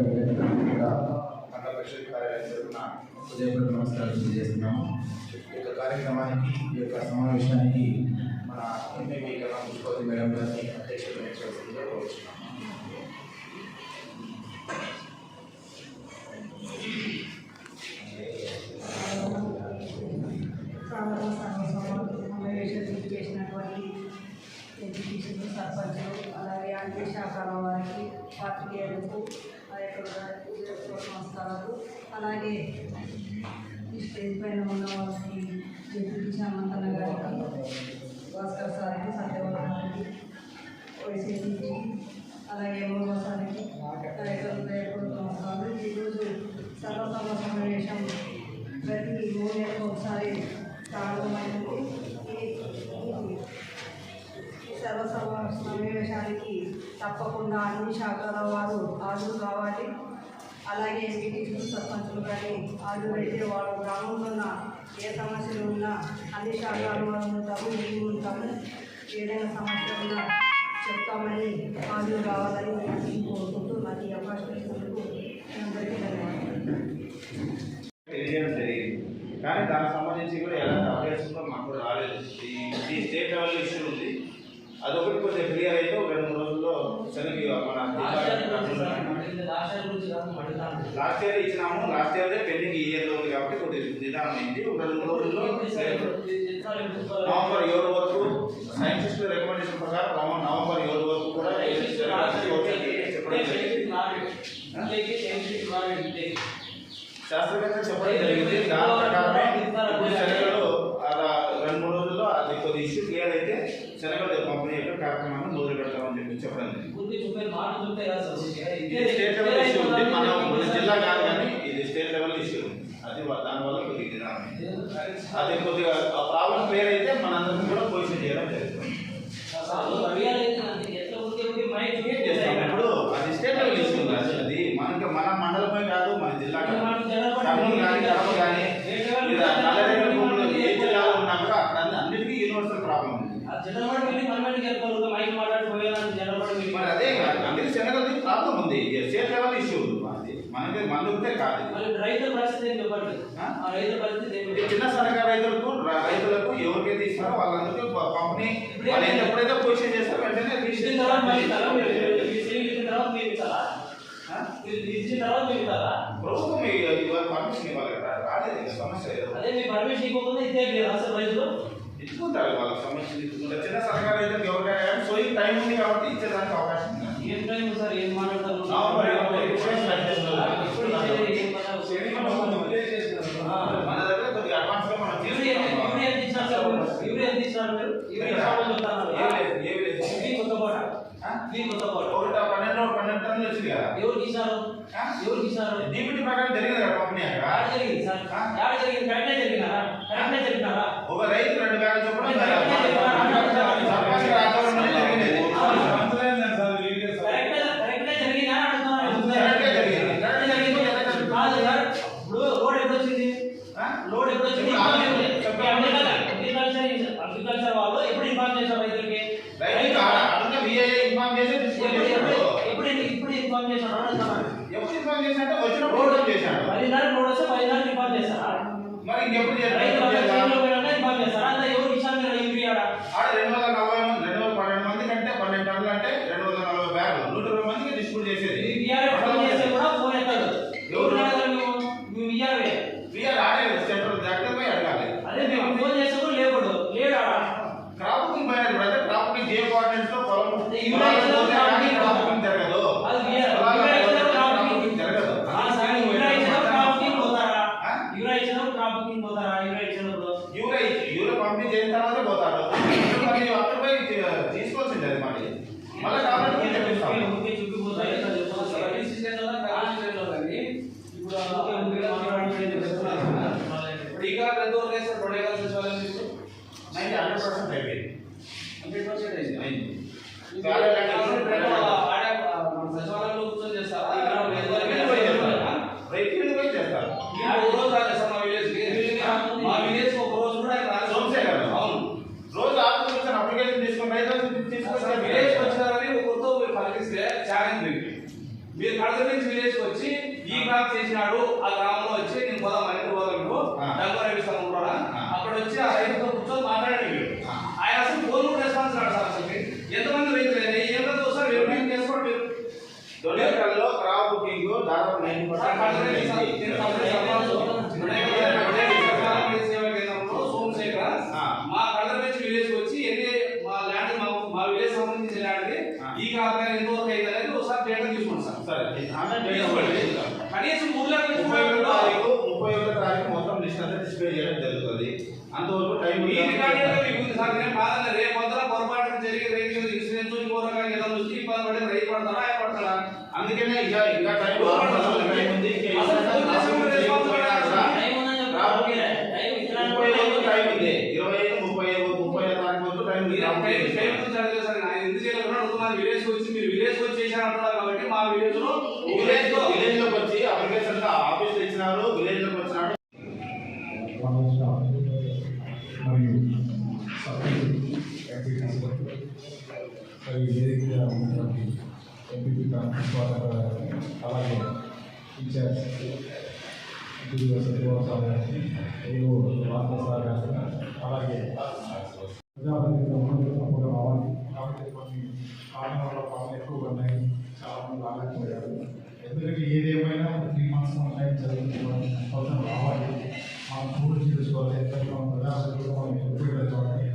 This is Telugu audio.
మీడియా విలేకరులకు కూడా మండల పరిషత్ కార్యాలయం తరఫున హృదయపూర్వక నమస్కారాలు తెలియజేస్తున్నాము ఈ యొక్క కార్యక్రమానికి ఈ యొక్క సమావేశానికి మన ఎంపీ కన్నా పుష్పవతి మేడం గారిని అధ్యక్షులు వహించవలసిందిగా కోరుచున్నాము సాధారణ సమావేశం చేసినటువంటి ఎడ్యుకేషన్ సర్పంచులు అలాగే అన్ని శాఖల వారికి పాత్రికేయులకు ఆ యొక్క నమస్కారాలు అలాగే ఈ స్టేజ్ పైన ఉన్న వాళ్ళకి ఎడ్యుకేషన్ శ్యామంతన్న గారికి భాస్కర్ సార్కి సత్యవరం వైసీపీకి అలాగే మూడో సార్కి ఆ యొక్క హృదయపూర్వక నమస్కారాలు ఈరోజు సర్వసమ సమావేశం ప్రతి తప్పకుండా అన్ని శాఖల వారు హాజరు కావాలి. అలాగే మీటింగ్లు సర్పంచులు కానీ హాజరైతే వారు గ్రామంలో ఉన్న ఏ సమస్యలు ఉన్నా అన్ని శాఖల వారు ఉంటాము మేము ఉంటాము. ఏదైనా సమస్య ఉన్నా చెప్తామని హాజరు కావాలని నేను కోరుకుంటూ నాకు ఈ అవకాశం ఇచ్చినందుకు అందరికీ ధన్యవాదాలు. జరిగింది. కానీ దానికి సంబంధించి కూడా ఎలాంటి అప్డేట్స్ కూడా మాకు కూడా రాలేదు. ఈ ఈ స్టేట్ లెవెల్ ఇష్యూ ఉంది. అదొకటి కొంచెం క్లియర్ అయితే రోజుల్లో సరిగ్గా మన లాస్ట్ ఇయర్ ఇచ్చినాము లాస్ట్ ఇయర్ పెండింగ్ ఇయర్ ఉంది కాబట్టి కొద్దిగా నిదానం అయింది. ఒక రెండు మూడు రోజుల్లో నవంబర్ ఏడు వరకు సైంటిస్ట్ రికమెండేషన్ ప్రకారం నవ- నవంబర్ ఏడు వరకు కూడా శాస్త్రవేత్త చెప్పడం. జరిగింది. దాని ప్రకారమే రెండు మూడు రోజుల్లో అది కొద్ది ఇష్యూ క్లియర్ అయితే శనగలు పంపిణీ యొక్క కార్యక్రమాన్ని మొదలు పెడతామని చెప్పి చెప్పడం ఇది స్టేట్ లెవెల్ ఇష్యూ ఉంది. మన మన జిల్లా కాదు కానీ ఇది స్టేట్ లెవెల్ ఇష్యూ ఉంది. అది వల్ల- దానివల్ల కొద్దిగా. అది కొద్దిగా ఆ ప్రాబ్లం క్లియర్ అయితే మనందరం కూడా పొజిషన్ చేయడం జరుగుతుంది. ఇప్పుడు అది స్టేట్ లెవెల్ ఇష్యూ అది మనకి మన మండలమే కాదు మన జిల్లా కాదు. కర్నూలు కానీ కడప కానీ లేదా నల్లరేగడి భూములు ఏ జిల్లాలో ఉన్నా కూడా అక్కడ అన్ని- అన్నిటికీ యూనివర్సల్ మరి అదే ప్రాబ్లం ఉంది స్టేట్ లెవెల్ ఇష్యూ ఉంది మనది మనకి మందుతే కాదు. రైతుల పరిస్థితి ఏంటి చెప్పండి ఆ? ఆ రైతుల పరిస్థితి ఏంటి చిన్న సన్నకారు రైతులకు రైతులకు ఎవరికైతే ఇస్తారో వాళ్ళందరికీ పంపిణీ వాళ్ళు ఎప్పుడైతే పొజిషన్ చేస్తారో వెంటనే ఇచ్చిన తర్వాత? మీరు ఇచ్చిన తర్వాత మీరు ఇస్తారా? ఆ? మీరు ఇచ్చిన తర్వాత మీరు ఇస్తారా? ప్రభుత్వం పర్మిషన్ ఇవ్వాలి కదా రాలేదు సమస్య అదే మీ పర్మిషన్ లేదు అసలు రైతులు ఇచ్చుకుంటారు వాళ్ళ సమస్య ఇచ్చుకుంటారు చిన్న సన్నకారు రైతులకు ఎవరికైనా కానీ సోయింగ్ టైం ఉంది కాబట్టి ఇచ్చేదానికి అవకాశం ఉంది ఏం టైం సార్ ఏం మాట్లాడతారు నవంబర్ ఇరవై విషయం స్టార్ట్ చేస్తున్నారు. ఇప్పుడు ఇచ్చేది ఏం పని అవసరం? ఆ. మన దగ్గర కొద్దిగా అడ్వాన్స్గా మనం యూరియా ఎంత- తీసుకుంటాం. యూరియా ఎంత ఇచ్చినారు సార్? యూరియా ఎంత ఇచ్చినారు మీరు? యూరియా ఇచ్చామని చెప్తున్నారు. ఏం లేదు, ఏం లేదు. ఇది కొత్త కోట. ఆ? ఇది కొత్త కోట. ఒకటి పన్నెండు పన్నెండు టన్నులు వచ్చింది కదా ఎవరికి ఇచ్చారు ఆ? ఎవరికి ఇచ్చారు డీబీటీ ప్రకారం జరిగింది కదా పంపిణీ అక్కడ జరిగింది సార్ ఆ? యాడ జరిగింది కరెక్టే జరిగినారా కరెక్టే జరిగినారా ఒక రైతు రెండు వేల చొప్పున కరెక్టే సర్పంచ్ ఆధ్వర్యంలో జరిగింది. కరెక్టే కరెక్టే జరిగిందా అని అడుగుతున్నాను కరెక్టే జరిగింది. కరెక్టే జరిగింది. కాదు సార్ ఇప్పుడు లోడ్ ఎప్పుడు వచ్చింది ఆ? లోడ్ ఎప్పుడు వచ్చింది ఇప్పుడు ఆల్రెడీ చెప్పాను. అగ్రికల్చర్ అగ్రికల్చర్ వాళ్ళు ఎప్పుడు ఇన్ఫార్మ్ చేశారు రైతులకి రైతు అడిగిన VAA ఇన్ఫార్మ్ చేసి డిస్కౌంట్ ఎప్పుడు చేశాడు. ఎప్పుడు ఎప్పుడు ఇప్పుడు ఇన్ఫార్మ్ చేశారు? అడుగుతున్నాను. ఎప్పుడు ఇన్ఫార్మ్ చేశాడంటే వచ్చినప్పుడు ఇన్ఫార్మ్ చేశాడు పదిన్నర లోడ్ వస్తే పదిన్నర ఇన్ఫార్మ్ మరి చేశాడు పోయినాక ఇన్ఫార్మ్ చేస్తారా అంతా ఎవరు ఇచ్చారు మీరు ఆడ? ఆడ రెండు వందల నలభై మంది రెండు వందల పన్నెండు మంది కంటే పన్నెండు టన్నులు అంటే రెండు వందల నలభై బ్యాగులు నూట ఇరవై మందికి డిస్ట్రిబ్యూట్ చేసేది. చేస్తే కూడా ఫోన్ ఎత్తాడు ఎవరు? విఆర్ఏ వీఆర్ ఆడలేదు పోయి అడగాలి. అదే మేము ఫోన్ చేస్తే కూడా లేపుడు. లేడు ఆడ. క్రాపింగ్ పోయినది బ్రదర్ క్రాపింగ్ ఏ కోఆర్డినేట్స్లో పొలం పంపిణీ చేసిన తర్వాతే పోతాడు. మరి అక్కడిపై తీసుకోవాల్సిందే అది మరి మళ్ళీ కాబట్టి నేను చెప్పిస్తాను టీకా ప్రతి ఒక్క సచివాలయం తీసుకు నైన్టీ హండ్రెడ్ పర్సెంట్ అయిపోయింది. మరి అక్కడ నుంచి విలేజ్ వచ్చి ఈ క్రాప్ చేసినాడు ఆ గ్రామంలో వచ్చి నేను పోదాం ఇంటి పోదాం రవిస్తాను ఉంటారా? ఆ. అక్కడ వచ్చి ఆ రైతుతో కూర్చొని మాట్లాడాడు వీడు. ఆ. ఆయన అసలు ఫోన్ కూడా రెస్పాన్స్ రాడు సార్ అసలు ఎంతమంది రైతులు అయినా ఏం కదా ఒకసారి వెరిఫికేషన్ చేసుకోండి మీరు డొనేషన్లో క్రాప్ బుకింగ్ దాదాపు నైన్టీ సార్, కడప సార్, నేను కడప సర్పంచ్. సోమశేఖర్ ఆ. మా కడప విలేజ్ వచ్చి ఎన్ని మా ల్యాండ్ మా మా విలేజ్ సంబంధించిన ల్యాండ్ ఆ. ఈ కారణంగా ఎంత వరకు అయింది అనేది ఒకసారి డేటా తీసుకోండి సార్ సరే ఆన్లైన్ తీసుకోండి. డేటా కనీసం ముప్పై ఒకటో తారీఖు ముప్పై ఒకటో తారీఖు మొత్తం లిస్ట్ అంతా డిస్ప్లే చేయడం జరుగుతుంది. అంతవరకు టైం మీకు ఉంది సార్ నేను కాదన్న రేపు పొద్దున పొరపాటు జరిగి ఇన్సూరెన్స్ ఇంకో రకంగా ఏదో వచ్చి ఇబ్బంది పడి రైతు పడతారా పడతారా? అందుకనే ఇక ఇంకా చేసి టైం ఉంది. ఇరవై ఐదు ముప్పై ఐదు ముప్పై ఐదు తారీఖు వరకు టైం అలాగే ఇన్ఛార్జ్ ఇంటీరియర్ సత్యబాబు సార్ గారికి ఏవో వార్తా సార్ గారికి అలాగే ప్రజాప్రతినిధులు అందరూ తప్పకుండా రావాలి కాబట్టి కొన్ని కారణాల పనులు ఎక్కువ ఉన్నాయి చాలా మంది రాలేకపోయారు ఎందుకంటే ఏదేమైనా త్రీ మంత్స్ మన టైం చదువుకోవాలి అవసరం రావాలి మనం పూర్తి చేసుకోవాలి ఎక్కడ ప్రజాప్రతినిధులు మనం ఉపయోగించాలి